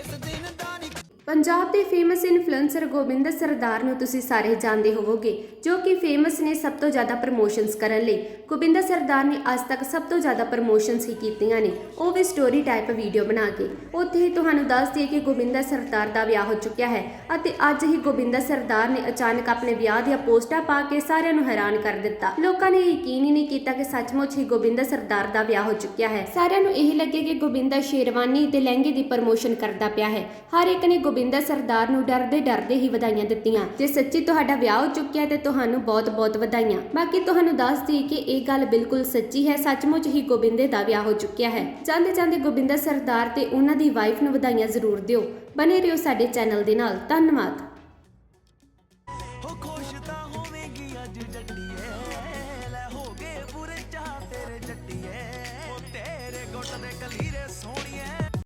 It's a demon. Punjab ਦੇ famous influencer Gobinder ਸਰਦਾਰ ਨੂੰ ਤੁਸੀਂ ਸਾਰੇ ਜਾਣਦੇ ਹੋਵੋਗੇ, ਜੋ ਕਿ ਫੇਮਸ ਨੇ ਸਭ ਤੋਂ ਜ਼ਿਆਦਾ ਪ੍ਰਮੋਸ਼ਨਸ ਕਰਨ ਲਈ। ਗੋਬਿੰਦਰ ਸਰਦਾਰ ਨੇ ਅੱਜ ਤੱਕ ਸਭ ਤੋਂ ਜ਼ਿਆਦਾ ਪ੍ਰਮੋਸ਼ਨਸ ਹੀ ਕੀਤੀਆਂ ਨੇ। ਉਹ ਵੀ ਸਟੋਰੀ ਟਾਈਪ ਵੀਡੀਓ ਬਣਾ ਕੇ। ਉੱਥੇ ਹੀ ਤੁਹਾਨੂੰ ਦੱਸ ਦਈਏ ਕਿ ਗੋਬਿੰਦਰ ਸਰਦਾਰ ਦਾ ਵਿਆਹ ਹੋ ਚੁੱਕਿਆ ਹੈ ਅਤੇ ਅੱਜ ਹੀ ਗੋਬਿੰਦਰ ਸਰਦਾਰ ਨੇ ਅਚਾਨਕ ਆਪਣੇ ਵਿਆਹ ਦੀਆਂ ਪੋਸਟਾਂ ਪਾ ਕੇ ਸਾਰਿਆਂ ਨੂੰ ਹੈਰਾਨ ਕਰ ਦਿੱਤਾ। ਲੋਕਾਂ ਨੇ ਯਕੀਨ ਹੀ ਨਹੀਂ ਕੀਤਾ ਕਿ ਸੱਚਮੁੱਚ ਹੀ ਗੋਬਿੰਦਰ ਸਰਦਾਰ ਦਾ ਵਿਆਹ ਹੋ ਚੁੱਕਿਆ ਹੈ। ਸਾਰਿਆਂ ਨੂੰ ਇਹ ਲੱਗੇ ਕਿ ਗੋਬਿੰਦਰ ਸ਼ੇਰਵਾਨੀ ਤੇ ਲਹਿੰਗੇ ਦੀ ਪ੍ਰਮੋਸ਼ਨ ਕਰਦਾ ਪਿਆ ਹੈ। ਹਰ ਇੱਕ ਨੇ ਗੋਬਿੰਦਰ ਸਰਦਾਰ ਨੂੰ ਡਰਦੇ ਡਰਦੇ ਹੀ ਵਧਾਈਆਂ ਦਿੱਤੀਆਂ। ਜੇ ਸੱਚੀ ਤੁਹਾਡਾ ਵਿਆਹ ਹੋ ਚੁੱਕਿਆ ਤੇ ਤੁਹਾਨੂੰ ਬਹੁਤ-ਬਹੁਤ ਵਧਾਈਆਂ। ਬਾਕੀ ਤੁਹਾਨੂੰ ਦੱਸ ਦਈਏ ਕਿ ਇਹ ਗੱਲ ਬਿਲਕੁਲ ਸੱਚੀ ਹੈ। ਸੱਚਮੁੱਚ ਹੀ ਗੋਬਿੰਦੇ ਦਾ ਵਿਆਹ ਹੋ ਚੁੱਕਿਆ ਹੈ। ਜਾਂਦੇ ਜਾਂਦੇ ਗੋਬਿੰਦਰ ਸਰਦਾਰ ਤੇ ਉਹਨਾਂ ਦੀ ਵਾਈਫ ਨੂੰ ਵਧਾਈਆਂ ਜ਼ਰੂਰ ਦਿਓ। ਬਨੇ ਰਹੋ ਸਾਡੇ ਚੈਨਲ ਦੇ ਨਾਲ। ਧੰਨਵਾਦ। ਹੋ ਖੁਸ਼ ਤਾਂ ਹੋਵੇਂਗੀ ਅੱਜ ਜੱਟੀਏ। ਲੈ ਹੋ ਗਏ ਪੂਰੇ ਚਾਹ ਤੇਰੇ ਜੱਟੀਏ। ਉਹ ਤੇਰੇ ਗੁੱਟ ਦੇ ਕਲੀਰੇ ਸੋਹਣੀਏ।